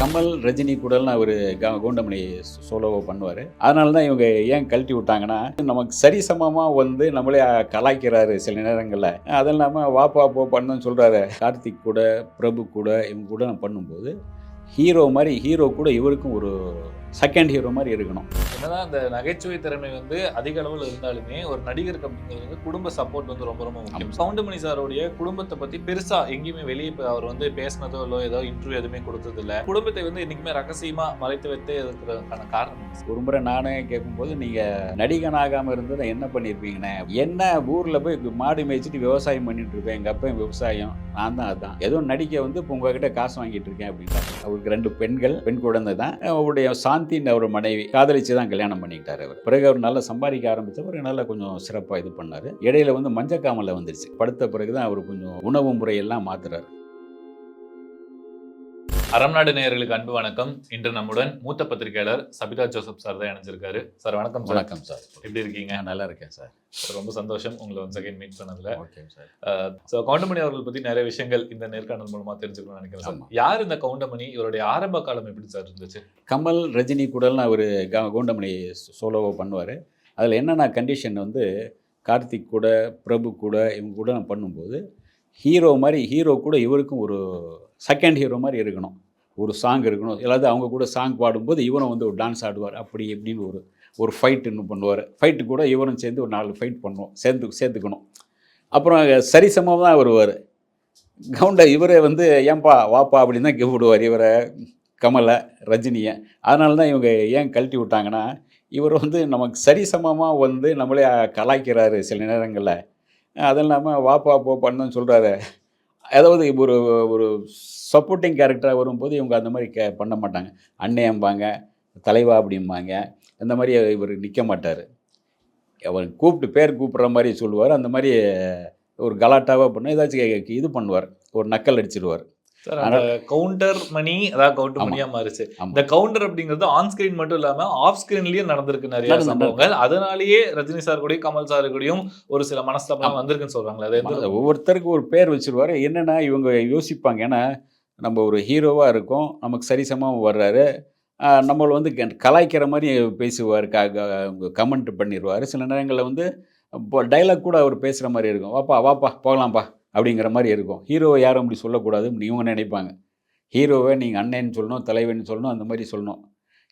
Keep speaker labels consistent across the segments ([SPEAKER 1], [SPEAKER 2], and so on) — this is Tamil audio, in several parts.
[SPEAKER 1] கமல் ரஜினி கூடலாம் அவர் கவுண்டமணி சோலோவை பண்ணுவார். அதனால தான் இவங்க ஏன் கழட்டி விட்டாங்கன்னா நமக்கு சரிசமமாக வந்து நம்மளே கலாய்க்கிறாரு சில நேரங்களில். அது இல்லாமல் வாப்பா போ பண்ணுன்னு சொல்கிறாரு கார்த்திக் கூட பிரபு கூட இவங்க கூட நான் பண்ணும்போது ஹீரோ மாதிரி ஹீரோ கூட இவருக்கும் ஒரு செகண்ட் ஹீரோ மாதிரி இருக்கணும்.
[SPEAKER 2] என்னதான் அந்த நகைச்சுவை திறமை வந்து அதிக அளவில் இருந்தாலுமே ஒரு அப்படிங்கிறது வந்து குடும்ப சப்போர்ட் வந்து ரொம்ப ரொம்ப முக்கியம். கவுண்டமணி சாரோடைய குடும்பத்தை பத்தி பெருசா எங்கேயுமே வெளியே அவர் வந்து பேசினதோ இல்லை ஏதோ இன்டர்வியூ எதுவுமே கொடுத்தது இல்ல. குடும்பத்தை வந்து என்னைக்குமே ரகசியமா மறைத்து வைத்து இருக்கிறதுக்கான காரணம்?
[SPEAKER 1] ஒரு முறை நானே கேட்கும்போது நீங்கள் நடிகனாகாமல் இருந்ததை என்ன பண்ணியிருப்பீங்கண்ணே என்ன ஊரில் போய் மாடு மேய்ச்சிட்டு விவசாயம் பண்ணிட்டு இருப்பேன் எங்கள் அப்பா விவசாயம். நான் தான் அதுதான் ஏதோ நடிக்க வந்து இப்போ உங்ககிட்ட காசு வாங்கிட்டு இருக்கேன் அப்படின்னா அவருக்கு ரெண்டு பெண்கள் பெண் குழந்தை தான். அவருடைய சாந்தின்னு அவர் மனைவி காதலிச்சு தான் கல்யாணம் பண்ணிக்கிட்டார் அவர். பிறகு அவர் நல்லா சம்பாதிக்க ஆரம்பித்த பிறகு நல்லா கொஞ்சம் சிறப்பாக இது பண்ணார். இடையில வந்து மஞ்சக்காமலை வந்துருச்சு. படுத்த பிறகு தான் அவர் கொஞ்சம் உணவு முறையெல்லாம் மாத்துறாரு
[SPEAKER 2] அறம்நாடு நேயர்களுக்கு அன்பு வணக்கம். இன்று நம்முடன் மூத்த பத்திரிகையாளர் சபிதா ஜோசப் சார் தான் இணைஞ்சிருக்காரு. சார் வணக்கம்
[SPEAKER 1] வணக்கம் சார்.
[SPEAKER 2] எப்படி இருக்கீங்க?
[SPEAKER 1] நல்லா இருக்கேன் சார்.
[SPEAKER 2] ரொம்ப சந்தோஷம் உங்களை ஒன் செகண்ட் மீட் பண்ணதுல.
[SPEAKER 1] Okay sir.
[SPEAKER 2] ஸோ கவுண்டமணி அவர்கள் பத்தி நிறைய விஷயங்கள் இந்த நேர்காணல் மூலமா தெரிஞ்சுக்கணும்னு நினைக்கிறேன். சார். யார் இந்த கவுண்டமணி? இவருடைய ஆரம்ப காலம் எப்படி சார் இருந்துச்சு?
[SPEAKER 1] கமல் ரஜினி கூடலாம் அவர் கவுண்டமணி சோலோவை பண்ணுவார். அதில் என்னென்ன கண்டிஷன் வந்து கார்த்திக் கூட பிரபு கூட இவங்க கூட நான் பண்ணும்போது ஹீரோ மாதிரி ஹீரோ கூட இவருக்கும் ஒரு செகண்ட் ஹீரோ மாதிரி இருக்கணும். ஒரு சாங் இருக்கணும். இல்லாத அவங்க கூட சாங் பாடும்போது இவரும் வந்து ஒரு டான்ஸ் ஆடுவார். அப்படி எப்படின்னு ஒரு ஒரு ஃபைட் இன்னும் பண்ணுவார். ஃபைட்டு கூட இவரும் சேர்ந்து ஒரு நாலு ஃபைட் பண்ணுவோம். சேர்ந்து சேர்த்துக்கணும் அப்புறம் சரிசமமாக தான் வருவார். கவுண்ட இவரே வந்து ஏன்பா வாப்பா அப்படின்னு தான் கூப்பிடுவார் இவரை கமலை ரஜினியை. அதனால தான் இவங்க ஏன் கழட்டி விட்டாங்கன்னா இவர் வந்து நமக்கு சரிசமமாக வந்து நம்மளே கலாய்க்கிறாரு சில நேரங்களில். அதுவும் இல்லாமல் வாப்பா போ பண்ணுன்னு சொல்கிறாரு அதாவது ஒரு ஒரு சப்போர்ட்டிங் கேரக்டராக வரும்போது இவங்க அந்த மாதிரி கே பண்ண மாட்டாங்க. அன்னையம்பாங்க தலைவா அப்படிம்பாங்க. அந்த மாதிரி இவர் நிற்க மாட்டார். அவர் கூப்பிட்டு பேர் கூப்பிட்ற மாதிரி சொல்லுவார். அந்த மாதிரி ஒரு கலாட்டாவாக பண்ண ஏதாச்சும் இது பண்ணுவார். ஒரு நக்கல் அடிச்சிடுவார்
[SPEAKER 2] கவுண்டர் மணி அதாவது கவுண்டர். மணியா மாறுச்சு. இந்த கவுண்டர் அப்படிங்கிறது ஆன் ஸ்கிரீன் மட்டும் இல்லாம ஆஃப் ஸ்கிரீன்லயும் நடந்திருக்கு நிறைய சம்பவங்கள். அதனாலேயே ரஜினி சார் கூடயும் கமல் சார் கூடயும் ஒரு சில மனஸ்தாபம் வந்திருக்குன்னு சொல்றாங்களே அது
[SPEAKER 1] ஒவ்வொருத்தருக்கும் ஒரு பேர் வச்சிருவாரு. என்னன்னா இவங்க யோசிப்பாங்க. ஏன்னா நம்ம ஒரு ஹீரோவாக இருக்கோம். நமக்கு சரிசமாக வர்றாரு. நம்மள வந்து கலாய்க்கிற மாதிரி பேசுவார். க கமெண்ட் பண்ணிடுவார் சில நேரங்களில் வந்து இப்போ டைலாக் கூட அவர் பேசுகிற மாதிரி இருக்கும். வாப்பா வாப்பா போகலாம்ப்பா. அப்படிங்கிற மாதிரி இருக்கும். ஹீரோவை யாரும் அப்படி சொல்லக்கூடாதுன்னு இவங்க நினைப்பாங்க. ஹீரோவை நீங்கள் அண்ணன்னு சொல்லணும் தலைவன் சொல்லணும் அந்த மாதிரி சொல்லணும்.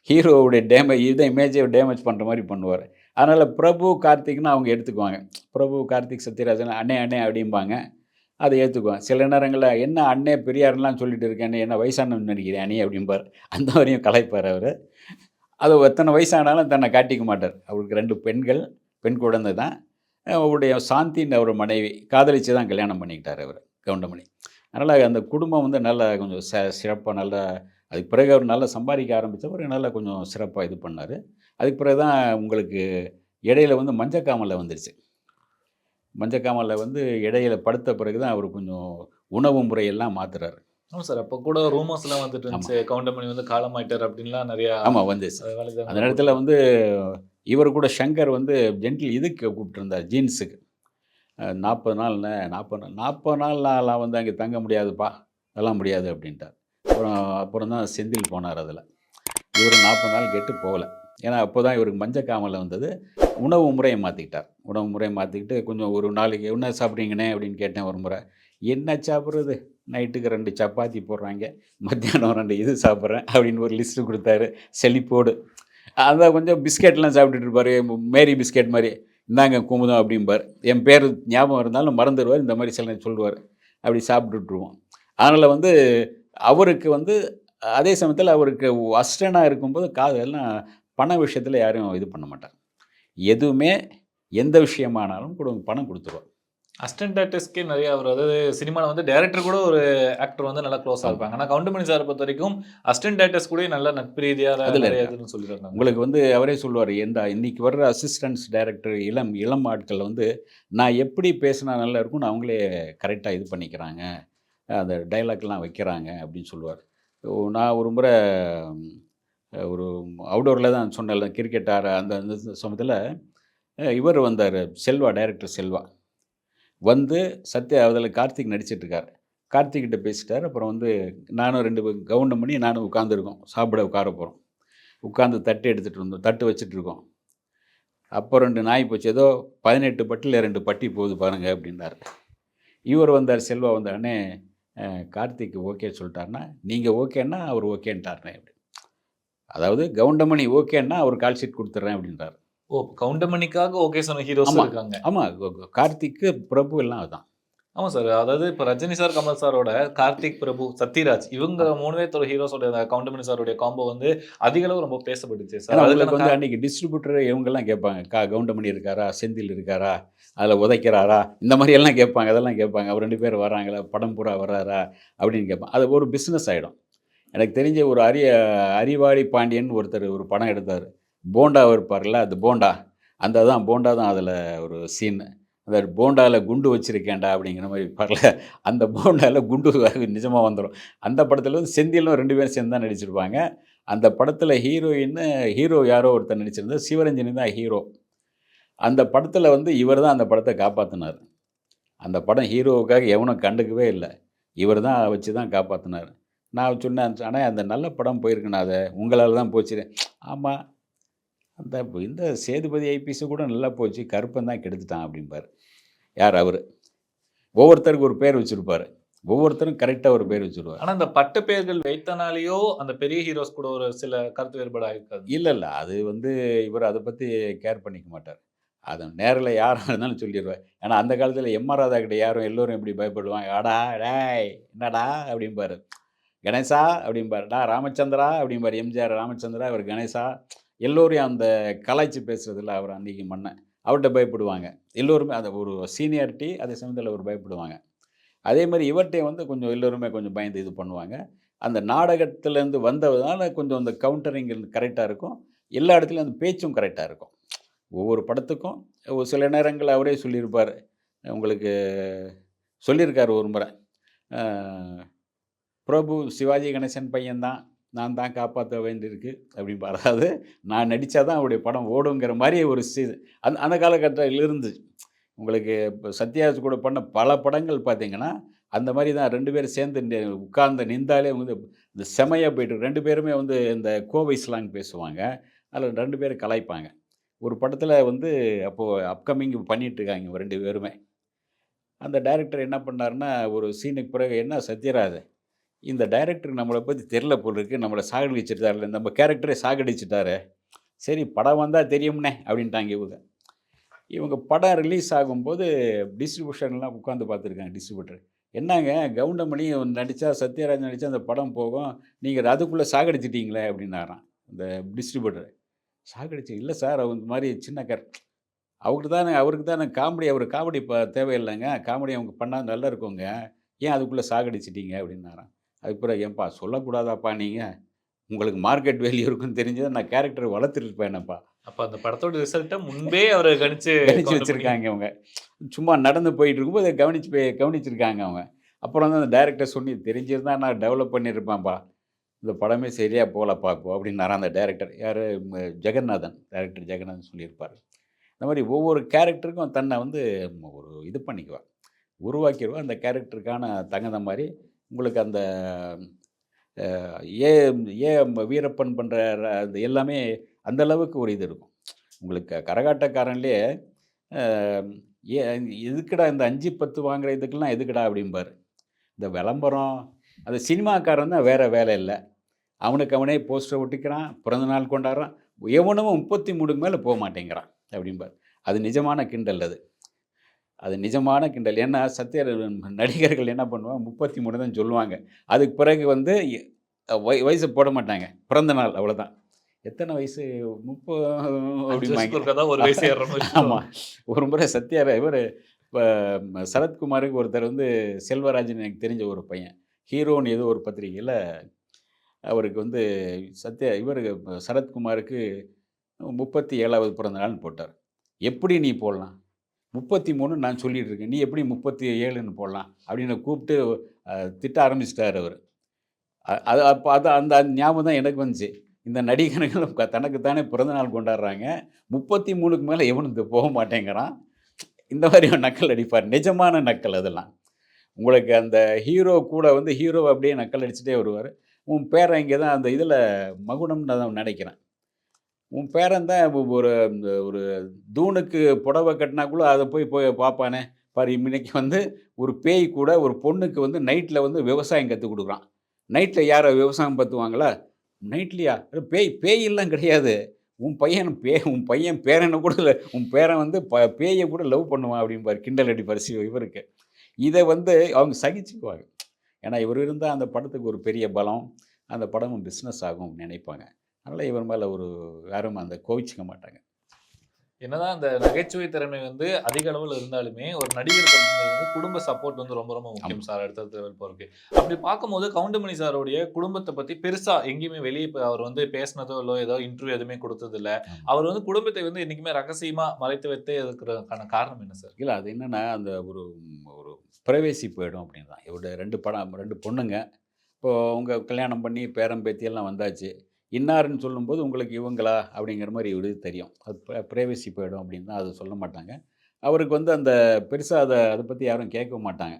[SPEAKER 1] ஹீரோவுடைய டேமேஜ் இதை இமேஜை டேமேஜ் பண்ணுற மாதிரி பண்ணுவார். அதனால் பிரபு கார்த்திக்னு அவங்க எடுத்துக்குவாங்க. பிரபு கார்த்திக் சத்யராஜன் அண்ணே அண்ணே அப்படிம்பாங்க. அதை ஏற்றுக்குவேன் சில நேரங்களில் என்ன அண்ணே பெரியார்லாம் சொல்லிட்டு இருக்கேன் என்ன வயசானவன் நினைக்கிறேன் அண்ணே அப்படிம்பார். அந்த வரையும் கலைப்பார் அவர். அது எத்தனை வயசானாலும் தன்னை காட்டிக்க மாட்டார். அவருக்கு ரெண்டு பெண்கள் பெண் குழந்தை தான். அவருடைய சாந்தின்னு அவர் மனைவி காதலிச்சு தான் கல்யாணம் பண்ணிக்கிட்டார் அவர் கவுண்டமணி. அதனால் அந்த குடும்பம் வந்து நல்லா கொஞ்சம் ச சிறப்பாக நல்லா அதுக்கு பிறகு அவர் நல்லா சம்பாதிக்க ஆரம்பித்தவர் நல்லா கொஞ்சம் சிறப்பாக இது பண்ணார். அதுக்கு பிறகு தான் உங்களுக்கு இடையில வந்து மஞ்சக்காமலை வந்துருச்சு. மஞ்சக்காமலில் வந்து இடையில படுத்த பிறகு தான் அவர் கொஞ்சம் உணவு முறையெல்லாம் மாத்துறாரு.
[SPEAKER 2] ஆமா சார் அப்ப கூட ரூமர்ஸ் எல்லாம் வந்துட்டு இருந்துச்சு. கவுண்டர் மணி வந்து காலமாயிட்டார் அப்படின்லாம் நிறைய
[SPEAKER 1] ஆமாம் வந்துச்சு. அந்த நேரத்தில் வந்து இவர் கூட ஷங்கர் வந்து ஜென்டில் இதுக்கு கூப்பிட்டுருந்தார் ஜீன்ஸுக்கு நாற்பது நாள்னு நாற்பது நாள் நாற்பது நாள்லாம் வந்து அங்கே தங்க முடியாதுப்பா அதெல்லாம் முடியாது அப்படின்ட்டார். அப்புறம் அப்புறம் தான் செந்தில் போனார் அதில். இவர் நாற்பது நாள் கேட்டு போகல. ஏன்னா அப்போ தான் இவருக்கு மஞ்சக்காமலை வந்தது. உணவு முறையை மாற்றிக்கிட்டார் உணவு முறையை மாற்றிக்கிட்டு கொஞ்சம் ஒரு நாளைக்கு என்ன சாப்பிட்றீங்கண்ணே அப்படின்னு கேட்டேன் ஒரு முறை. என்ன சாப்பிட்றது? நைட்டுக்கு ரெண்டு சப்பாத்தி போடுறாங்க மத்தியானம் ரெண்டு இது சாப்பிட்றேன் அப்படின்னு ஒரு லிஸ்ட்டு கொடுத்தாரு செழிப்போடு. அதான் கொஞ்சம் பிஸ்கெட்லாம் சாப்பிட்டுட்டு இருப்பார். மேரி பிஸ்கெட் மாதிரி. இந்தாங்க குமுதம் அப்படிம்பார். என் பேர் ஞாபகம் இருந்தாலும் மறந்துடுவார். இந்த மாதிரி சில சொல்லுவார். அப்படி சாப்பிட்டுட்ருவோம். அதனால் வந்து அவருக்கு வந்து அதே சமயத்தில் அவருக்கு அஸ்டனாக இருக்கும்போது காதெல்லாம் பண விஷயத்தில் யாரும் இது பண்ண மாட்டார். எதுவுமே எந்த விஷயமானாலும் கூட பணம் கொடுத்துருவார்.
[SPEAKER 2] அசிஸ்டன்ட் டேரக்டர்ஸ்க்கே நிறைய அவர் அதாவது சினிமாவில் வந்து டேரக்டர் கூட ஒரு ஆக்டர் வந்து நல்லா க்ளோஸாக இருப்பாங்க. ஆனால் கவுண்டமணி சார் பொறுத்த வரைக்கும் அசிஸ்டன்ட் டேரக்டர்ஸ் கூட நல்ல நட்பு ரீதியாக
[SPEAKER 1] அதுல
[SPEAKER 2] நிறைய
[SPEAKER 1] இருக்கா.
[SPEAKER 2] இதுன்னு சொல்லியிருக்காங்க
[SPEAKER 1] உங்களுக்கு வந்து அவரே சொல்லுவார் எந்த இன்னைக்கு வர்ற அசிஸ்டன்ஸ் டைரக்டர் இளம் இளம் ஆட்கள் வந்து நான் எப்படி பேசினா நல்லா இருக்கும்னு அவங்களே கரெக்டாக இது பண்ணிக்கிறாங்க. அந்த டைலாக்லாம் வைக்கிறாங்க அப்படின்னு சொல்லுவார். நான் ஒரு முறை ஒரு அவுடோரில் தான் சொன்னேன் கிரிக்கெட் அந்த அந்த சமயத்தில் இவர் வந்தார் செல்வா டைரக்டர் செல்வா. வந்து சத்யா அதில் கார்த்திக் நடிச்சிட்டு இருக்கார் கார்த்திக்கிட்ட பேசிட்டார். அப்புறம் வந்து நானும் ரெண்டு கவுண்டம் பண்ணி நானும் உட்காந்துருக்கோம் சாப்பிட உட்கார போகிறோம் உட்காந்து தட்டு எடுத்துகிட்டு இருந்தோம் தட்டு வச்சுட்ருக்கோம். அப்போ ரெண்டு நாய் போச்சு. ஏதோ பதினெட்டு பட்டியில் ரெண்டு பட்டி போகுது பாருங்கள் அப்படின்னார். இவர் வந்தார். செல்வா வந்தானே கார்த்திக் ஓகே சொல்லிட்டாருன்னா நீங்கள் ஓகேன்னா அவர் ஓகேன்ட்டாருனே அப்படி. அதாவது கவுண்டமணி ஓகேன்னா அவர் கால் ஷீட் கொடுத்துட்றேன் அப்படின்றார்.
[SPEAKER 2] ஓ கவுண்டமணிக்காக ஓகே சொன்ன ஹீரோஸ்
[SPEAKER 1] ஆமா.
[SPEAKER 2] இருக்காங்க.
[SPEAKER 1] ஆமாம் கார்த்திக்கு பிரபு எல்லாம் அதுதான்
[SPEAKER 2] ஆமா சார் அதாவது இப்ப ரஜினி சார் கமல் சாரோட கார்த்திக் பிரபு சத்யராஜ் இவங்க மூணு பேர்த்தோட ஹீரோஸோட கவுண்டமணி சாரோடைய காம்போ வந்து அதிக அளவு ரொம்ப பேசப்பட்டுச்சு சார் அதுக்கான
[SPEAKER 1] வந்து அன்றைக்கி டிஸ்ட்ரிபியூட்டர் இவங்கெல்லாம் கேட்பாங்க கா கவுண்டமணி இருக்காரா? செந்தில் இருக்காரா? அதில் உதைக்கிறாரா? இந்த மாதிரி எல்லாம் கேட்பாங்க அதெல்லாம் கேட்பாங்க. அவர் ரெண்டு பேர் வராங்களா? படம் பூரா வர்றாரா? அப்படின்னு கேட்பாங்க. அது ஒரு பிஸ்னஸ் ஆகிடும் எனக்கு தெரிஞ்ச ஒரு அரிய அறிவாளி பாண்டியன் ஒருத்தர் ஒரு படம் எடுத்தார். போண்டா இருப்பார்ல அது போண்டா. அந்த தான் போண்டா தான் அதில் ஒரு சீன் அந்த போண்டாவில் குண்டு வச்சுருக்கேன்டா அப்படிங்கிற மாதிரி இருப்பார்ல அந்த போண்டாவில் குண்டு நிஜமாக வந்துடும் அந்த படத்தில் வந்து செந்திலும் ரெண்டு பேரும் சேர்ந்து தான் நடிச்சிருப்பாங்க. அந்த படத்தில் ஹீரோயின்னு ஹீரோ யாரோ ஒருத்தர் நடிச்சிருந்தா சிவரஞ்சனி தான் ஹீரோ. அந்த படத்தில் வந்து இவர் தான் அந்த படத்தை காப்பாற்றினார் அந்த படம் ஹீரோவுக்காக எவனும் கண்டுக்கவே இல்லை. இவர் தான் வச்சு தான் காப்பாற்றினார் நான் சொன்னேன் ஆனால் அந்த நல்ல படம் போயிருக்கேன் அதை உங்களால் தான் போச்சு. ஆமாம் அந்த இந்த சேதுபதி ஐபிஎஸ் கூட நல்லா போச்சு. கருப்பன் தான் கெடுத்துட்டான் அப்படிம்பார். யார்? அவர். ஒவ்வொருத்தருக்கு ஒரு பேர் வச்சுருப்பார். ஒவ்வொருத்தரும் கரெக்டாக ஒரு பேர் வச்சுருவார்.
[SPEAKER 2] ஆனா இந்த பட்ட பெயர்கள் வைத்தனாலேயோ அந்த பெரிய ஹீரோஸ் கூட ஒரு சில கருத்து வேறுபாடு ஆயிருக்காது.
[SPEAKER 1] இல்லை இல்லை. அது வந்து இவர் அதை பற்றி கேர் பண்ணிக்க மாட்டார். அது நேரில் யாராக இருந்தாலும் சொல்லிடுவார் ஏன்னா அந்த காலத்தில் எம்ஆர் ராதா கிட்ட யாரும் எல்லோரும் எப்படி பயப்படுவாங்க? அடா டேய் என்னடா? அப்படிம்பாரு. கணேசா அப்படிம்பாரு. டா ராமச்சந்திரா அப்படிம்பாரு. எம்ஜிஆர் ராமச்சந்திரா இவர் கணேசா. எல்லோரையும் அந்த கலாய்ச்சி பேசுகிறதில்ல அவர் அன்றைக்கி மன்னன். அவர்கிட்ட பயப்படுவாங்க. எல்லோருமே அந்த ஒரு சீனியாரிட்டி அதே சமயத்தில் அவர் பயப்படுவாங்க. அதே மாதிரி இவர்கிட்ட வந்து கொஞ்சம் எல்லோருமே கொஞ்சம் பயந்து இது பண்ணுவாங்க. அந்த நாடகத்துலேருந்து வந்ததுனால கொஞ்சம் அந்த கவுண்டரிங் கரெக்டாக இருக்கும். எல்லா இடத்துலையும் அந்த பேச்சும் கரெக்டாக இருக்கும். ஒவ்வொரு படத்துக்கும் ஒரு சில நேரங்கள் அவரே சொல்லியிருப்பார். உங்களுக்கு சொல்லியிருக்கார் ஒரு முறை. பிரபு சிவாஜி கணேசன் பையன்தான். நான் தான் காப்பாற்ற வேண்டியிருக்கு அப்படின்னு அதாவது நான் நடித்தா தான் அவருடைய படம் ஓடுங்கிற மாதிரி ஒரு சி அந்த அந்த காலகட்டத்தில் இருந்து உங்களுக்கு இப்போ சத்யராஜ் கூட பண்ண பல படங்கள் பார்த்தீங்கன்னா அந்த மாதிரி தான் ரெண்டு பேரும் சேர்ந்து உட்கார்ந்து நின்றாலே வந்து இந்த செமையாக போய்ட்டு ரெண்டு பேருமே வந்து இந்த கோவை ஸ்லாங் பேசுவாங்க. அதில் ரெண்டு பேரும் கலாய்ப்பாங்க. ஒரு படத்தில் வந்து அப்போது அப்கமிங் பண்ணிகிட்ருக்காங்க இருக்காங்க ரெண்டு பேருமே. அந்த டைரக்டர் என்ன பண்ணாருன்னா ஒரு சீனுக்கு பிறகு என்ன சத்யராஜ் இந்த டைரக்டருக்கு நம்மளை பற்றி தெரில போல் இருக்கு. நம்மளை சாகடிச்சிட்டாரு நம்ம கேரக்டரை சாகடிச்சிட்டாரு. சரி படம் வந்தால் தெரியும்னே அப்படின்ட்டாங்க இவங்க. இவங்க படம் ரிலீஸ் ஆகும்போது டிஸ்ட்ரிபியூஷன்லாம் உட்காந்து பார்த்துருக்காங்க டிஸ்ட்ரிபியூட்டர் என்னங்க கவுண்டமணி நடித்தா சத்யராஜ் நடித்தா அந்த படம் போகும். நீங்கள் அதுக்குள்ளே சாகடிச்சிட்டிங்களே அப்படின்னாரான் இந்த டிஸ்ட்ரிபியூட்டர் சாகடிச்சு இல்லை சார் அவங்க மாதிரி சின்ன கர் அவருக்கு தானே அவருக்கு தானே காமெடி அவர் காமெடி இப்போ தேவையில்லைங்க. காமெடி அவங்க பண்ணால் நல்லா இருக்குங்க. ஏன் அதுக்குள்ளே சாகடிச்சிட்டிங்க அப்படின்னாரான் அதுக்கு பிறகு ஏன்பா சொல்லக்கூடாதாப்பா நீங்கள் உங்களுக்கு மார்க்கெட் வேல்யூ இருக்குன்னு தெரிஞ்சதை நான் கேரக்டர் வளர்த்துருப்பேனப்பா
[SPEAKER 2] அப்ப அந்த படத்தோட ரிசல்ட்டை முன்பே அவர் கணிச்சு கவுண்டமணி-
[SPEAKER 1] வச்சுருக்காங்க அவங்க. சும்மா நடந்து போயிட்டு இருக்கும்போது அதை கவனிச்சு போய் கவனிச்சிருக்காங்க அவங்க. அப்புறம் வந்து அந்த டைரக்டர் சொல்லி தெரிஞ்சிருந்தா நான் டெவலப் பண்ணியிருப்பேன்ப்பா. இந்த படமே சரியாக போகலப்பா இப்போ அப்படின்னாரா அந்த டைரக்டர் யார்? ஜெகநாதன் டைரக்டர் ஜெகநாதன் சொல்லியிருப்பார். இந்த மாதிரி ஒவ்வொரு கேரக்டருக்கும் தன்னை வந்து ஒரு இது பண்ணிக்குவா உருவாக்கிடுவா அந்த கேரக்டருக்கான தகுந்த மாதிரி உங்களுக்கு அந்த ஏ ஏ வீரப்பன் பண்ணுற அது எல்லாமே அந்த அளவுக்கு ஒரு இது இருக்கும். உங்களுக்கு கரகாட்டக்காரன்லேயே ஏ எதுக்குடா இந்த அஞ்சு பத்து வாங்குற இதுக்கெல்லாம் எதுக்குடா அப்படிம்பார். இந்த விளம்பரம் அந்த சினிமாக்காரன் தான் வேறு வேலை இல்லை. அவனுக்கு அவனே போஸ்டர் ஒட்டிக்கிறான் பிறந்த நாள் கொண்டாடுறான் எவனும் முப்பத்தி மூணுக்கு மேலே போக மாட்டேங்கிறான் அப்படிம்பார். அது நிஜமான கிண்டல் அது. அது நிஜமான கிண்டல். ஏன்னா சத்திய நடிகர்கள் என்ன பண்ணுவாங்க? முப்பத்தி மூணு தான் சொல்லுவாங்க. அதுக்கு பிறகு வந்து வய வயசு போட மாட்டாங்க. பிறந்த நாள் அவ்வளோதான் எத்தனை வயசு? முப்பது
[SPEAKER 2] தான் ஒரு வயசு
[SPEAKER 1] ஆமாம் ஒரு முறை சத்யா இவர் இப்போ சரத்குமாருக்கு ஒருத்தர் வந்து செல்வராஜன் எனக்கு தெரிஞ்ச ஒரு பையன். ஹீரோன்னு ஏதோ ஒரு பத்திரிகையில் அவருக்கு வந்து சத்யா இவர் சரத்குமாருக்கு முப்பத்தி ஏழாவது பிறந்த நாள்னு போட்டார். எப்படி நீ போடலாம்? முப்பத்தி மூணு நான் சொல்லிட்டு இருக்கேன் நீ எப்படி முப்பத்தி ஏழுன்னு போடலாம்? அப்படின்னு கூப்பிட்டு திட்ட ஆரம்பிச்சிட்டார் அவர். அது அப்போ அது அந்த ஞாபகம் தான் எனக்கு வந்துச்சு. இந்த நடிகர்களும் தனக்குத்தானே பிறந்த நாள் கொண்டாடுறாங்க. முப்பத்தி மூணுக்கு மேலே எவனும் இந்த போக மாட்டேங்கிறான். இந்த மாதிரி நக்கல் அடிப்பார். நிஜமான நக்கல் அதெல்லாம். உங்களுக்கு அந்த ஹீரோ கூட வந்து ஹீரோ அப்படியே நக்கல் அடிச்சுட்டே வருவார். உன் பேரை இங்கே தான் அந்த இதில் மகுடம்னு நான் நினைக்கிறேன். உன் பேரன் தான் ஒரு இந்த ஒரு தூணுக்கு புடவை கட்டினா கூட அதை போய் போய் பார்ப்பானே. பாரு இன்னைக்கு வந்து ஒரு பேய் கூட ஒரு பொண்ணுக்கு வந்து நைட்டில் வந்து விவசாயம் கற்றுக் கொடுக்குறான். நைட்டில் யாரை விவசாயம் பார்த்துவாங்களா நைட்லையா? பேய் பேயெல்லாம் கிடையாது. உன் பையன் பே உன் பையன் பேரனை கூட இல்லை உன் பேரன் வந்து ப பேயை கூட லவ் பண்ணுவான் அப்படிம்பார் கிண்டல் அடிப்பார் பரிசு இவருக்கு. இதை வந்து அவங்க சகிச்சுக்குவாங்க. ஏன்னா இவர் இருந்தால் அந்த படத்துக்கு ஒரு பெரிய பலம் அந்த படமும் பிஸ்னஸ் ஆகும் நினைப்பாங்க. அதனால் இவர் மேலே ஒரு யாரும் அந்த கோவிச்சுக்க மாட்டாங்க.
[SPEAKER 2] என்னதான் அந்த நகைச்சுவை திறமை வந்து அதிக அளவில் இருந்தாலுமே ஒரு அப்படிங்கிறது வந்து குடும்ப சப்போர்ட் வந்து ரொம்ப ரொம்ப முக்கியம் சார் அடுத்தடுத்த level போறதுக்கு. அப்படி பார்க்கும்போது கவுண்டமணி சாரோடைய குடும்பத்தை பத்தி பெருசா எங்கேயுமே வெளியே அவர் வந்து பேசினதோ இல்லோ ஏதோ இன்டர்வியூ எதுவுமே கொடுத்தது இல்ல
[SPEAKER 1] ஆமா.
[SPEAKER 2] அவர் வந்து குடும்பத்தை வந்து என்னைக்குமே ரகசியமா மறைத்து வைத்தே இருக்கிறதுக்கான காரணம் என்ன சார்?
[SPEAKER 1] இல்லை அது என்னென்னா அந்த ஒரு ஒரு பிரைவேசி போயிடும் அப்படின்னு தான் இவருடைய ரெண்டு படம் ரெண்டு பொண்ணுங்க. இப்போது அவங்க கல்யாணம் பண்ணி பேரன் பேத்தியெல்லாம் வந்தாச்சு. இன்னாருன்னு சொல்லும்போது உங்களுக்கு இவங்களா? அப்படிங்கிற மாதிரி இவரு தெரியும். அது ப்ரைவசி போயிடும் அப்படின்னு தான் அதை சொல்ல மாட்டாங்க. அவருக்கு வந்து அந்த பெருசாக அதை அதை பற்றி யாரும் கேட்க மாட்டாங்க.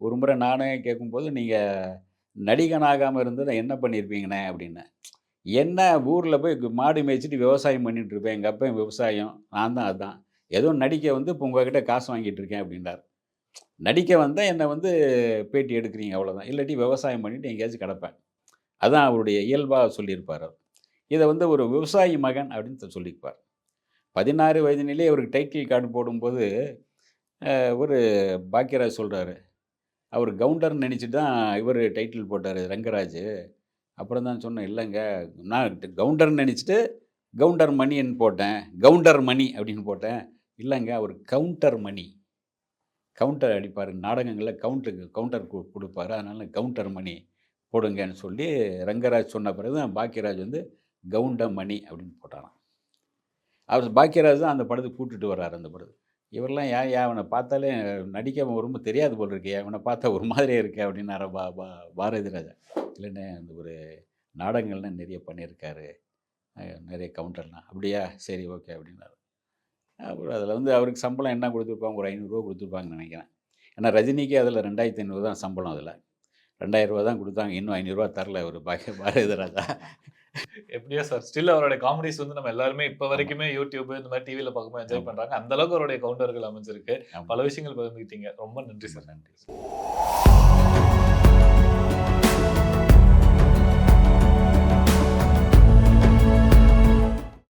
[SPEAKER 1] ஒரு முறை நானே கேட்கும்போது நீங்கள் நடிகனாகாமல் இருந்து நான் என்ன பண்ணியிருப்பீங்கண்ணே அப்படின்னு. என்ன ஊரில் போய் மாடு மேய்ச்சிட்டு விவசாயம் பண்ணிகிட்ருப்பேன் எங்கள் அப்பா விவசாயம். நான் தான் அதுதான் ஏதோ நடிக்க வந்து இப்போ உங்ககிட்ட காசு வாங்கிட்டு இருக்கேன் அப்படின்றார். நடிக்க வந்தால் என்னை வந்து பேட்டி எடுக்கிறீங்க அவ்வளோதான் இல்லாட்டி விவசாயம் பண்ணிவிட்டு எங்கேயாச்சும் கிடப்பேன். அதுதான் அவருடைய இயல்பாக சொல்லியிருப்பார் அவர். இதை வந்து ஒரு விவசாயி மகன் அப்படின்னு சொல்லியிருப்பார். பதினாறு வயதினிலே அவருக்கு டைட்டில் கார்டு போடும்போது ஒரு பாக்கியராஜ் சொல்கிறாரு அவர் கவுண்டர்னு நினச்சிட்டு தான் இவர் டைட்டில் போட்டார் ரங்கராஜ். அப்புறம் தான் சொன்னேன் இல்லைங்க நான் கவுண்டர்னு நினச்சிட்டு கவுண்டர் மணின்னு போட்டேன் கவுண்டர் மணி அப்படின்னு போட்டேன். இல்லைங்க அவர் கவுண்டர் மணி. கவுண்டர் அடிப்பார் நாடகங்களில் கவுண்டருக்கு கவுண்டர் கு- கொடுப்பாரு அதனால் கவுண்டர் மணி. போடுங்கன்னு சொல்லி ரங்கராஜ் சொன்ன பிறகு தான் பாக்கியராஜ் வந்து கவுண்ட மணி அப்படின்னு போட்டாராம். அவர் பாக்கியராஜ் தான் அந்த படத்துக்கு கூட்டுட்டு வர்றாரு அந்த படத்துக்கு. இவரெல்லாம் ஏன் ஏன் அவனை பார்த்தாலே நடிக்க ரொம்ப தெரியாது போல் இருக்கே அவனை பார்த்தா ஒரு மாதிரியே இருக்கே அப்படின்னார பா பா பாரதி ராஜா. அந்த ஒரு நாடகங்கள்லாம் நிறைய பண்ணியிருக்காரு. நிறைய கவுண்டர்லாம். அப்படியா? சரி ஓகே அப்படின்னாரு. அப்புறம் அதில் வந்து அவருக்கு சம்பளம் என்ன கொடுத்துருப்பாங்க? ஒரு ஐநூறுரூவா கொடுத்துருப்பாங்கன்னு நினைக்கிறேன். ஏன்னா ரஜினிக்கு அதில் ரெண்டாயிரத்தி ஐநூறு தான் சம்பளம் அதில். ரெண்டாயிரம் ரூபா தான் கொடுத்தாங்க. இன்னும் ஐநூறுரூவா தரல ஒரு பாக்கிய பாரதி ராஜா
[SPEAKER 2] எப்படியோ சார் ஸ்டில் அவருடைய காமெடிஸ் வந்து நம்ம எல்லாருமே இப்ப வரைக்குமே யூடியூப் இந்த மாதிரி டிவில பார்க்கும்போது என்ஜாய்
[SPEAKER 1] ஆமா.
[SPEAKER 2] பண்றாங்க. அந்த அளவுக்கு அவருடைய கவுண்டர்கள் அமைஞ்சிருக்கு. பல விஷயங்கள் பகிர்ந்துக்கிட்டீங்க ரொம்ப நன்றி சார்
[SPEAKER 1] நன்றி